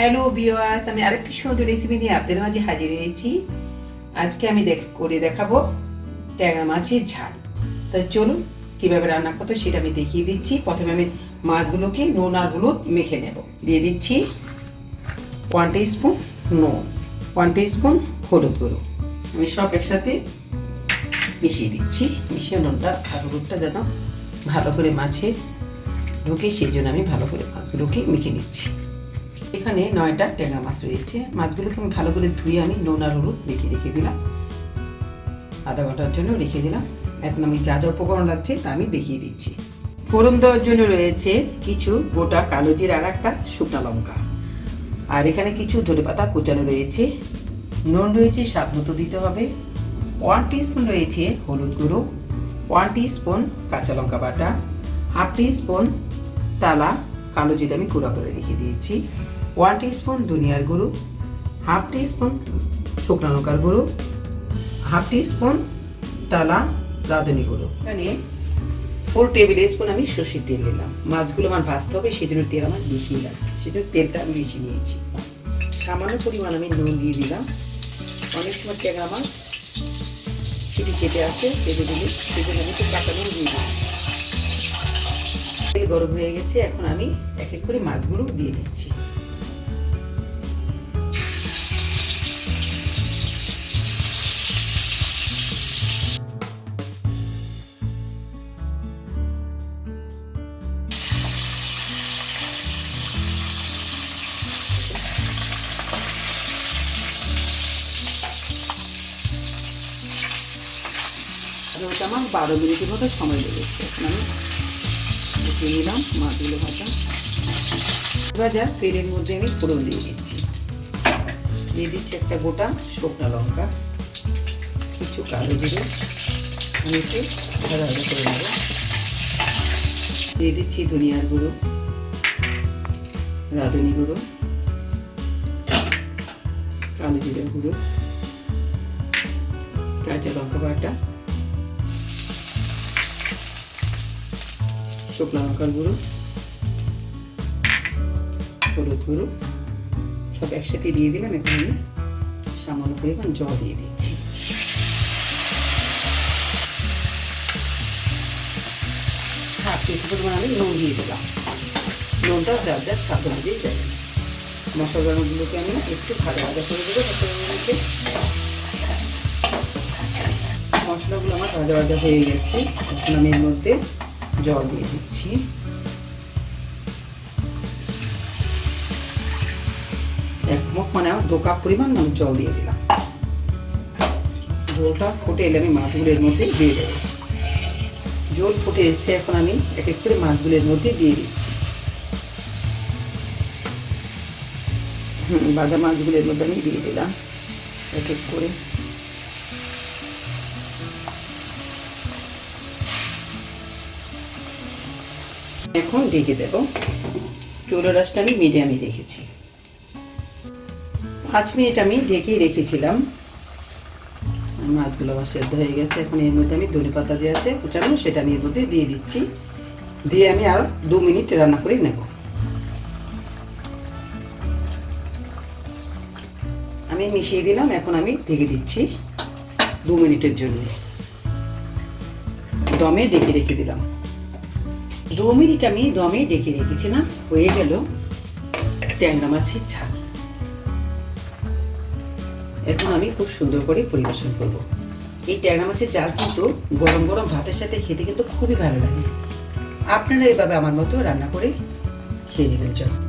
Hello বিওয়াস আমি আরেকটি সুন্দর রেসিপি নিয়ে আপনাদের মাঝে হাজির হয়েছি। আজকে আমি দেখ, করে দেখাবো ট্যাংরা মাছের ঝাল। তো চলুন, কীভাবে রান্না করতে সেটা আমি দেখিয়ে দিচ্ছি। প্রথমে আমি মাছগুলোকে নুন আর হলুদ মেখে নেব। দিয়ে দিচ্ছি ওয়ান স্পুন নুন ওয়ান স্পুন হলুদ গুঁড়ো। আমি সব একসাথে মিশিয়ে দিচ্ছি। মিশিয়ে নুনটা আর হলুদটা যেন ভালো করে মাছে ঢুকে, সেই জন্য আমি ভালো করে মাছগুলোকে মেখে নিচ্ছি। এখানে নয়টা ট্যাংরা মাছ রয়েছে। মাছগুলোকে আমি ভালো করে ধুয়ে আমি নুন আর হলুদ মেখে রেখে দিলাম। আধা ঘণ্টার জন্য রেখে দিলাম। এখন আমি যা যা উপকরণ লাগছে তা আমি দেখিয়ে দিচ্ছি। ফোড়ন দেওয়ার জন্য রয়েছে কিছু গোটা কালো জিরা আর একটা শুকনা লঙ্কা। আর এখানে কিছু ধনে পাতা কুচানো রয়েছে। নুন রয়েছে, স্বাদ মতো দিতে হবে। ওয়ান স্পুন রয়েছে হলুদ গুঁড়ো। ওয়ান স্পুন কাঁচা লঙ্কা বাটা। হাফ স্পুন টালা কালো জিরে আমি গুঁড়া করে রেখে দিয়েছি। ওয়ান স্পুন ধনিয়ার গুঁড়ো হাফ স্পুন শুকনো লঙ্কার গুঁড়ো হাফ স্পুন টালা রাঁধুনি গুঁড়ো। এখানে ফোর টেবিল স্পুন আমি সর্ষের তেল নিলাম। মাছগুলো আমার ভাজতে হবে সেই জন্য তেল আমার বেশি লাগে সেই জন্য তেলটা আমি বেশি নিয়েছি। সামান্য পরিমাণ আমি নুন দিয়ে দিলাম। অনেক সময় ট্যাংরা মাছ সেটি চেটে আসে দিলে সেই আমি একটু কাঁচা নুন দিয়ে দিলাম। তেল গরম হয়ে গেছে, এখন আমি এক এক করে মাছগুলো দিয়ে দিচ্ছি। আমার বারো মিনিটের মতো সময় লেগেছে। আমি উঠিয়ে নিলাম মাছগুলো ভাজা। ভাজা, তেলের মধ্যে আমি ফোড়ন দিয়ে দিচ্ছি। দিয়ে দিচ্ছি একটা গোটা শুকনো লঙ্কা। কিছু কালো জিরে। আমি একটু ভাজা ভাজা করে নেব। দিয়ে দিচ্ছি ধনিয়ার গুঁড়ো, রাঁধুনি গুঁড়ো, কালো জিরের গুঁড়ো, কাঁচা লঙ্কা বাটা। শুকনো লঙ্কার গুঁড়ো, হলুদ গুঁড়ো, সব একসাথে দিয়ে দিলাম। এখন আমি সামান্য পরিমাণ জল দিয়ে দিচ্ছি। পরিমাণ আমি নুন দিয়ে দিলাম। নুনটা যা যা স্বাদ অনুযায়ী যাবে মশলাগুলোকে আমি একটু ভাজা ভাজা করে দেবো মশলাগুলোকে মশলাগুলো আমার ভাজা ভাজা হয়ে গেছে। এখন আমি এর মধ্যে জল দিয়ে দিচ্ছি। এক মুখ মানে দু কাপ পরিমাণ আমি জল দিয়ে দিলাম। জলটা ফুটে এলে আমি মাছগুলো এর মধ্যে দিয়ে দেবো। জল ফুটে এসছে, এখন আমি এক এক করে মাছগুলো এর মধ্যে দিয়ে দিচ্ছি। বাজা মাছগুলো এর মধ্যে আমি দিয়ে দিলাম। এক এক করে এখন ঢেকে দেব। চুলো রাসটা আমি মিডিয়ামে রেখেছি পাঁচ মিনিট আমি ঢেকেই রেখেছিলাম। মাছগুলো আবার সেদ্ধ হয়ে গেছে। এখন এর মধ্যে আমি ধনে পাতা যে আছে, কুচানো, সেটা আমি এর মধ্যে দিয়ে দিচ্ছি। দিয়ে আমি আর দু মিনিট রান্না করে নেব। আমি মিশিয়ে দিলাম, এখন আমি ঢেকে দিচ্ছি দু মিনিটের জন্য। দমে ডেকে রেখে দিলাম। দু মিনিট আমি দমে ডেকে রেখেছিলাম, হয়ে গেল ট্যাংরা মাছের ঝাল এখন আমি খুব সুন্দর করে পরিবেশন করব। এই ট্যাংরা মাছের ঝাল কিন্তু গরম গরম ভাতের সাথে খেতে কিন্তু খুবই ভালো লাগে। আপনারা এভাবে আমার মতো রান্না করে খেয়ে নেবেন, চল।